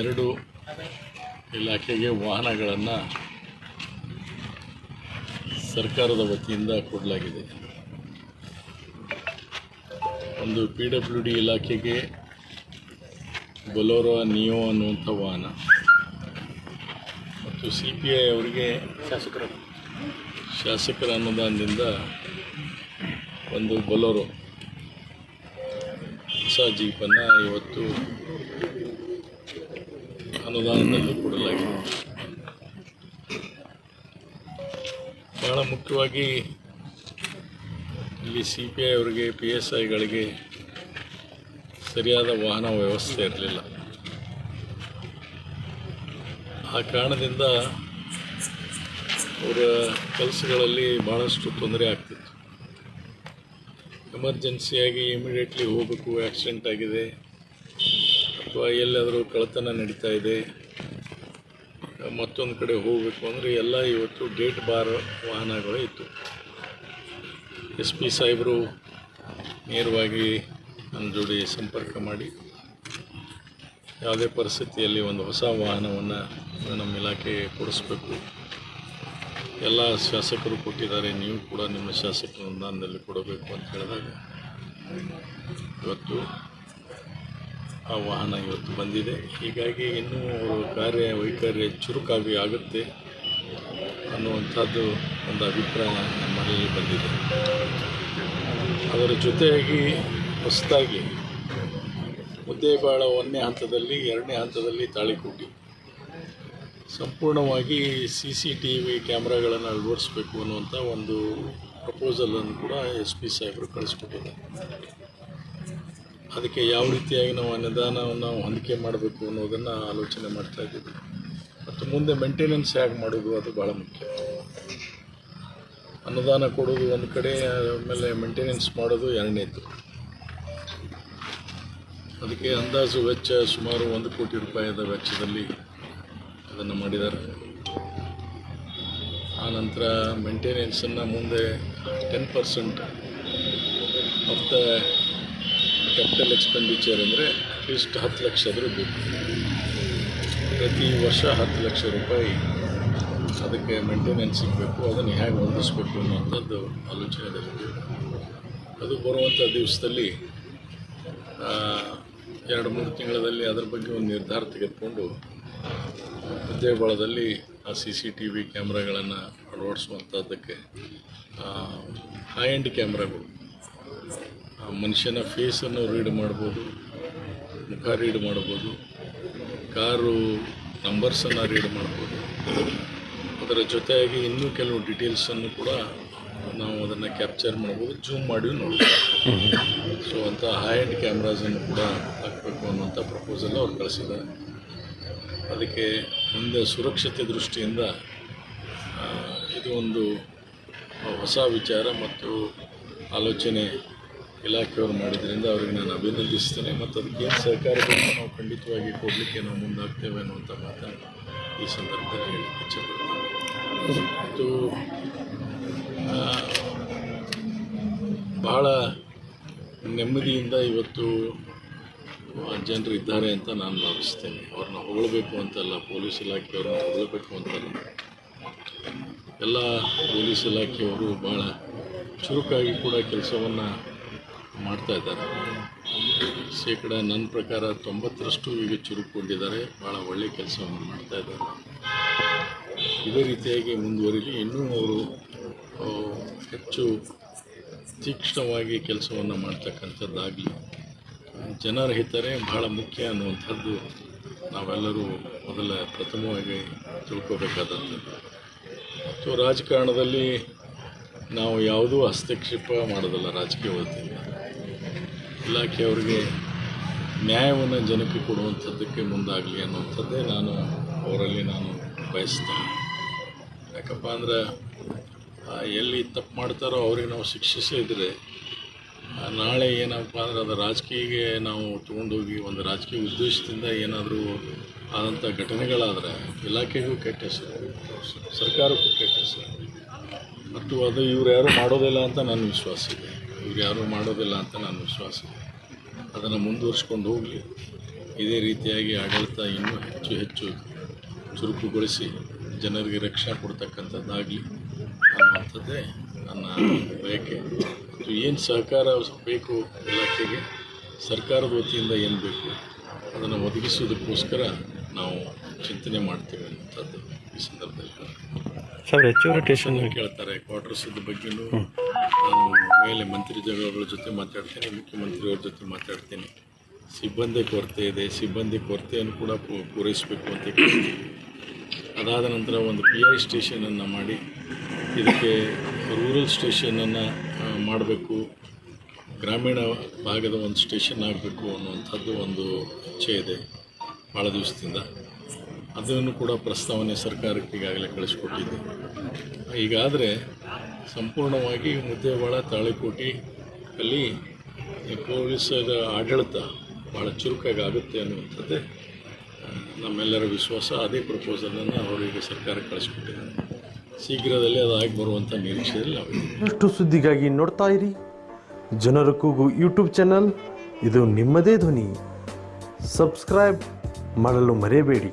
ಎರಡು ಇಲಾಖೆಗೆ ವಾಹನಗಳನ್ನು ಸರ್ಕಾರದ ವತಿಯಿಂದ ಕೊಡಲಾಗಿದೆ. ಒಂದು ಪಿ ಡಬ್ಲ್ಯೂ ಡಿ ಇಲಾಖೆಗೆ ಬೊಲೋರೋ, ನಿಯೋ ಅನ್ನುವಂಥ ವಾಹನ. ಮತ್ತು ಸಿ ಪಿ ಐ ಅವರಿಗೆ ಶಾಸಕರ. ಶಾಸಕರ ಅನುದಾನದಿಂದ ಒಂದು ಬೊಲೋರೋ ಹೊಸ ಜೀಪನ್ನು ಇವತ್ತು ಅನುದಾನದಲ್ಲಿ ಕೊಡಲಾಗಿದೆ. ಬಹಳ ಮುಖ್ಯವಾಗಿ ಇಲ್ಲಿ ಸಿ ಪಿ ಐ ಅವರಿಗೆ, ಪಿ ಎಸ್ ಐಗಳಿಗೆ ಸರಿಯಾದ ವಾಹನ ವ್ಯವಸ್ಥೆ ಇರಲಿಲ್ಲ. ಆ ಕಾರಣದಿಂದ ಅವರ ಕೆಲಸಗಳಲ್ಲಿ ಭಾಳಷ್ಟು ತೊಂದರೆ ಆಗ್ತಿತ್ತು. ಎಮರ್ಜೆನ್ಸಿಯಾಗಿ ಇಮಿಡಿಯೇಟ್ಲಿ ಹೋಗಬೇಕು, ಆಕ್ಸಿಡೆಂಟ್ ಆಗಿದೆ, ಅಥವಾ ಎಲ್ಲಾದರೂ ಕಳ್ಳತನ ನಡೀತಾ ಇದೆ, ಮತ್ತೊಂದು ಕಡೆ ಹೋಗಬೇಕು ಅಂದರೆ ಎಲ್ಲ ಇವತ್ತು ಡೇಟ್ ಬಾರ್ ವಾಹನಗಳು ಇತ್ತು. ಎಸ್ ಪಿ ಸಾಹೇಬರು ನೇರವಾಗಿ ನನ್ನ ಜೋಡಿ ಸಂಪರ್ಕ ಮಾಡಿ, ಯಾವುದೇ ಪರಿಸ್ಥಿತಿಯಲ್ಲಿ ಒಂದು ಹೊಸ ವಾಹನವನ್ನು ನಮ್ಮ ಇಲಾಖೆ ಕೊಡಿಸ್ಬೇಕು. ಎಲ್ಲ ಶಾಸಕರು ಕೊಟ್ಟಿದ್ದಾರೆ, ನೀವು ಕೂಡ ನಿಮ್ಮ ಶಾಸಕರ ಅನುದಾನದಲ್ಲಿ ಕೊಡಬೇಕು ಅಂತ ಹೇಳಿದಾಗ ಇವತ್ತು ಆ ವಾಹನ ಇವತ್ತು ಬಂದಿದೆ. ಹೀಗಾಗಿ ಇನ್ನೂ ಕಾರ್ಯ ವೈಖರಿ ಚುರುಕಾಗಿ ಆಗುತ್ತೆ ಅನ್ನುವಂಥದ್ದು ಒಂದು ಅಭಿಪ್ರಾಯ ನಮ್ಮಲ್ಲಿ ಬಂದಿದೆ. ಅದರ ಜೊತೆಯಾಗಿ ಹೊಸದಾಗಿ ಮುದ್ದೇಬಾಳ ಒಂದನೇ ಹಂತದಲ್ಲಿ ಎರಡನೇ ಹಂತದಲ್ಲಿ ತಾಳಿಕೋಟಿ ಸಂಪೂರ್ಣವಾಗಿ ಸಿ ಸಿ ಟಿ ವಿ ಕ್ಯಾಮ್ರಾಗಳನ್ನು ಅಳವಡಿಸ್ಬೇಕು ಅನ್ನುವಂಥ ಒಂದು ಪ್ರಪೋಸಲನ್ನು ಕೂಡ ಎಸ್ ಪಿ ಸಾಹೇಬರು ಕಳಿಸ್ಕೊಟ್ಟಿದ್ದಾರೆ. ಅದಕ್ಕೆ ಯಾವ ರೀತಿಯಾಗಿ ನಾವು ಅನುದಾನವನ್ನು ಹೊಂದಿಕೆ ಮಾಡಬೇಕು ಅನ್ನೋದನ್ನು ಆಲೋಚನೆ ಮಾಡ್ತಾ ಇದ್ದೀವಿ. ಮತ್ತು ಮುಂದೆ ಮೇಂಟೆನೆನ್ಸ್ ಹೇಗೆ ಮಾಡೋದು ಅದು ಭಾಳ ಮುಖ್ಯ. ಅನುದಾನ ಕೊಡೋದು ಒಂದು ಕಡೆ, ಆಮೇಲೆ ಮೇಂಟೆನೆನ್ಸ್ ಮಾಡೋದು ಎರಡನೇದು. ಅದಕ್ಕೆ ಅಂದಾಜು ವೆಚ್ಚ ಸುಮಾರು ಒಂದು ಕೋಟಿ ರೂಪಾಯಿದ ವೆಚ್ಚದಲ್ಲಿ ಅದನ್ನು ಮಾಡಿದ್ದಾರೆ. ಆನಂತರ ನಂತರ ಮೇಂಟೆನೆನ್ಸನ್ನು ಮುಂದೆ ten percent of the capital expenditure ಅಂದರೆ ಅಟ್ಲೀಸ್ಟ್ ಹತ್ತು ಲಕ್ಷ ಆದರೂ ಬೇಕು. ಪ್ರತಿ ವರ್ಷ ಹತ್ತು ಲಕ್ಷ ರೂಪಾಯಿ ಅದಕ್ಕೆ ಮೇಂಟೆನೆನ್ಸ್ ಸಿಗಬೇಕು ಅದನ್ನು ಹೇಗೆ ಹೊಂದಿಸ್ಬೇಕು ಅನ್ನೋಂಥದ್ದು ಆಲೋಚನೆದಲ್ಲಿದೆ ಅದು ಬರುವಂಥ ದಿವಸದಲ್ಲಿ ಎರಡು, ಮೂರು ತಿಂಗಳಲ್ಲಿ ಅದರ ಬಗ್ಗೆ ಒಂದು ನಿರ್ಧಾರ ತೆಗೆದುಕೊಂಡು ಉದ್ಯೋಗದಲ್ಲಿ ಆ ಸಿ ಸಿ ಟಿ ವಿ ಕ್ಯಾಮ್ರಾಗಳನ್ನು ಅಳವಡಿಸುವಂಥದ್ದಕ್ಕೆ ಹೈ ಎಂಡ್ ಕ್ಯಾಮ್ರಾಗಳು ಮನುಷ್ಯನ ಫೇಸನ್ನು ರೀಡ್ ಮಾಡ್ಬೋದು, ಮುಖ ರೀಡ್ ಮಾಡ್ಬೋದು, ಕಾರು ನಂಬರ್ಸನ್ನು ರೀಡ್ ಮಾಡ್ಬೋದು. ಅದರ ಜೊತೆಯಾಗಿ ಇನ್ನೂ ಕೆಲವು ಡೀಟೇಲ್ಸನ್ನು ಕೂಡ ನಾವು ಅದನ್ನು ಕ್ಯಾಪ್ಚರ್ ಮಾಡ್ಬೋದು ಜೂಮ್ ಮಾಡಿ ನೋಡ್ಬೋದು. ಸೊ ಅಂಥ ಹೈ ಎಂಡ್ ಕ್ಯಾಮ್ರಾಸನ್ನು ಕೂಡ ಹಾಕಬೇಕು ಅನ್ನುವಂಥ ಪ್ರಪೋಸಲ್ ಅವ್ರು ಕಳಿಸಿದ್ದಾರೆ. ಅದಕ್ಕೆ ಮುಂದೆ ಸುರಕ್ಷತೆ ದೃಷ್ಟಿಯಿಂದ ಇದು ಒಂದು ಹೊಸ ವಿಚಾರ ಮತ್ತು ಆಲೋಚನೆ ಇಲಾಖೆಯವರು ಮಾಡಿದ್ರಿಂದ ಅವರಿಗೆ ನಾನು ಅಭಿನಂದಿಸ್ತೇನೆ. ಮತ್ತು ಅದಕ್ಕೆ ಏನು ಸಹಕಾರ ನಾವು ಖಂಡಿತವಾಗಿ ಕೊಡಲಿಕ್ಕೆ ನಾವು ಮುಂದಾಗ್ತೇವೆ ಅನ್ನುವಂಥ ಮಾತನ್ನು ಈ ಸಂದರ್ಭದಲ್ಲಿ ಹೇಳಿ ಮತ್ತು ಬಹಳ ನೆಮ್ಮದಿಯಿಂದ ಇವತ್ತು ಜನರು ಇದ್ದಾರೆ ಅಂತ ನಾನು ಭಾವಿಸ್ತೇನೆ. ಅವ್ರನ್ನ ಹೊಗಳಬೇಕು ಅಂತಲ್ಲ, ಪೊಲೀಸ್ ಇಲಾಖೆಯವ್ರನ್ನ ಹೊಗಳಬೇಕು ಅಂತಲ್ಲ. ಎಲ್ಲ ಪೊಲೀಸ್ ಇಲಾಖೆಯವರು ಭಾಳ ಚುರುಕಾಗಿ ಕೂಡ ಕೆಲಸವನ್ನು ಮಾಡ್ತಾ ಇದ್ದಾರೆ. ಶೇಕಡ ನನ್ನ ಪ್ರಕಾರ ತೊಂಬತ್ತರಷ್ಟು ಈಗ ಚುರುಕೊಂಡಿದ್ದಾರೆ ಭಾಳ ಒಳ್ಳೆಯ ಕೆಲಸವನ್ನು ಮಾಡ್ತಾ ಇದ್ದಾರೆ. ಇದೇ ರೀತಿಯಾಗಿ ಮುಂದುವರಿಲಿ. ಇನ್ನೂ ಅವರು ಹೆಚ್ಚು ತೀಕ್ಷ್ಣವಾಗಿ ಕೆಲಸವನ್ನು ಮಾಡ್ತಕ್ಕಂಥದ್ದಾಗಲಿ ಜನರ ಹಿತರೇ ಬಹಳ ಮುಖ್ಯ ಅನ್ನುವಂಥದ್ದು ನಾವೆಲ್ಲರೂ ಮೊದಲ ಪ್ರಥಮವಾಗಿ ತಿಳ್ಕೋಬೇಕಾದಂಥದ್ದು. ಮತ್ತು ರಾಜಕಾರಣದಲ್ಲಿ ನಾವು ಯಾವುದೂ ಹಸ್ತಕ್ಷೇಪ ಮಾಡೋದಲ್ಲ ರಾಜಕೀಯ ವತಿಯಿಂದ ಇಲಾಖೆಯವರಿಗೆ ನ್ಯಾಯವನ್ನು ಜನಕ್ಕೆ ಕೊಡುವಂಥದ್ದಕ್ಕೆ ಮುಂದಾಗಲಿ ಅನ್ನುವಂಥದ್ದೇ ನಾನು ಅವರಲ್ಲಿ ನಾನು ಬಯಸ್ತೇನೆ ಯಾಕಪ್ಪ ಅಂದ್ರೆ ಎಲ್ಲಿ ತಪ್ಪು ಮಾಡ್ತಾರೋ ಅವ್ರಿಗೆ ನಾವು ಶಿಕ್ಷಿಸಿದರೆ ಆ, ನಾಳೆ ಏನಪ್ಪ ಅಂದ್ರೆ ಅದು ರಾಜಕೀಯಗೆ ನಾವು ತೊಗೊಂಡೋಗಿ ಒಂದು ರಾಜಕೀಯ ಉದ್ದೇಶದಿಂದ ಏನಾದರೂ ಆದಂಥ ಘಟನೆಗಳಾದರೆ ಇಲಾಖೆಗೂ ಕೆಟ್ಟ ಹೆಸರು, ಸರ್ಕಾರಕ್ಕೂ ಕೆಟ್ಟ ಹೆಸರು. ಮತ್ತು ಅದು ಇವ್ರು ಯಾರು ಮಾಡೋದಿಲ್ಲ ಅಂತ ನನ್ನ ವಿಶ್ವಾಸ ಇದೆ. ಇವ್ರು ಯಾರೂ ಮಾಡೋದಿಲ್ಲ ಅಂತ ನನ್ನ ವಿಶ್ವಾಸ ಇದೆ. ಅದನ್ನು ಮುಂದುವರಿಸ್ಕೊಂಡು ಹೋಗಲಿ. ಇದೇ ರೀತಿಯಾಗಿ ಆಡಳಿತ ಇನ್ನೂ ಹೆಚ್ಚು ಹೆಚ್ಚು ಚುರುಕುಗೊಳಿಸಿ ಜನರಿಗೆ ರಕ್ಷಣೆ ಕೊಡ್ತಕ್ಕಂಥದ್ದಾಗಲಿ ಅನ್ನುವಂಥದ್ದೇ ನನ್ನ ಬಯಕೆ. ಮತ್ತು ಏನು ಸಹಕಾರ ಬೇಕು ಇಲಾಖೆಗೆ ಸರ್ಕಾರದ ವತಿಯಿಂದ ಏನು ಬೇಕು ಅದನ್ನು ಒದಗಿಸೋದಕ್ಕೋಸ್ಕರ ನಾವು ಚಿಂತನೆ ಮಾಡ್ತೇವೆ ಅನ್ನುವಂಥದ್ದು ಈ ಸಂದರ್ಭದಲ್ಲಿ ಸರ್ ಹೆಚ್ಚುವರಿ ರೊಟೇಷನ್ ಪ್ರಶ್ನೆ ಕೇಳ್ತಾರೆ ಕ್ವಾರ್ಟರ್ಸದ ಬಗ್ಗೆನೂ ನಾನು ಮೇಲೆ ಮಂತ್ರಿ ಜಗಳ ಜೊತೆ ಮಾತಾಡ್ತೀನಿ ಮುಖ್ಯಮಂತ್ರಿಯವ್ರ ಜೊತೆ ಮಾತಾಡ್ತೀನಿ. ಸಿಬ್ಬಂದಿ ಕೊರತೆ ಇದೆ ಸಿಬ್ಬಂದಿ ಕೊರತೆಯನ್ನು ಕೂಡ ಪೂರೈಸಬೇಕು ಅಂತ ಕೇಳ್ತೀವಿ ಅದಾದ ನಂತರ ಒಂದು ಪಿ ಐ ಸ್ಟೇಷನನ್ನು ಮಾಡಿ ಇದಕ್ಕೆ ರೂರಲ್ ಸ್ಟೇಷನನ್ನು ಮಾಡಬೇಕು. ಗ್ರಾಮೀಣ ಭಾಗದ ಒಂದು ಸ್ಟೇಷನ್ ಆಗಬೇಕು ಅನ್ನುವಂಥದ್ದು ಒಂದು ಇಚ್ಛೆ ಇದೆ ಭಾಳ ದಿವಸದಿಂದ. ಅದನ್ನು ಕೂಡ ಪ್ರಸ್ತಾವನೆ ಸರ್ಕಾರಕ್ಕೆ ಈಗಾಗಲೇ ಕಳಿಸ್ಕೊಟ್ಟಿದೆ ಈಗಾದರೆ ಸಂಪೂರ್ಣವಾಗಿ ಮುದ್ದೇವಾಳ, ತಾಳಿಕೋಟಿ ಅಲ್ಲಿ ಪೊಲೀಸರ ಆಡಳಿತ ಭಾಳ ಚುರುಕಾಗಿ ಆಗುತ್ತೆ ಅನ್ನುವಂಥದ್ದೇ ನಮ್ಮೆಲ್ಲರ ವಿಶ್ವಾಸ. ಅದೇ ಪ್ರಪೋಸಲನ್ನು ಅವರಿಗೆ ಸರ್ಕಾರಕ್ಕೆ ಕಳಿಸ್ಕೊಟ್ಟಿದ್ದಾರೆ. ಶೀಘ್ರದಲ್ಲೇ ಅದು ಆಗಿ ಬರುವಂಥ ನಿರೀಕ್ಷೆಯಲ್ಲಿ ನಾವು ಅಷ್ಟು ಸುದ್ದಿಗಾಗಿ ನೋಡ್ತಾ ಇರಿ. ಜನರ ಕೂಗು ಯೂಟ್ಯೂಬ್ ಚಾನಲ್ ಇದು ನಿಮ್ಮದೇ ಧ್ವನಿ. ಸಬ್ಸ್ಕ್ರೈಬ್ ಮಾಡಲು ಮರೆಯಬೇಡಿ.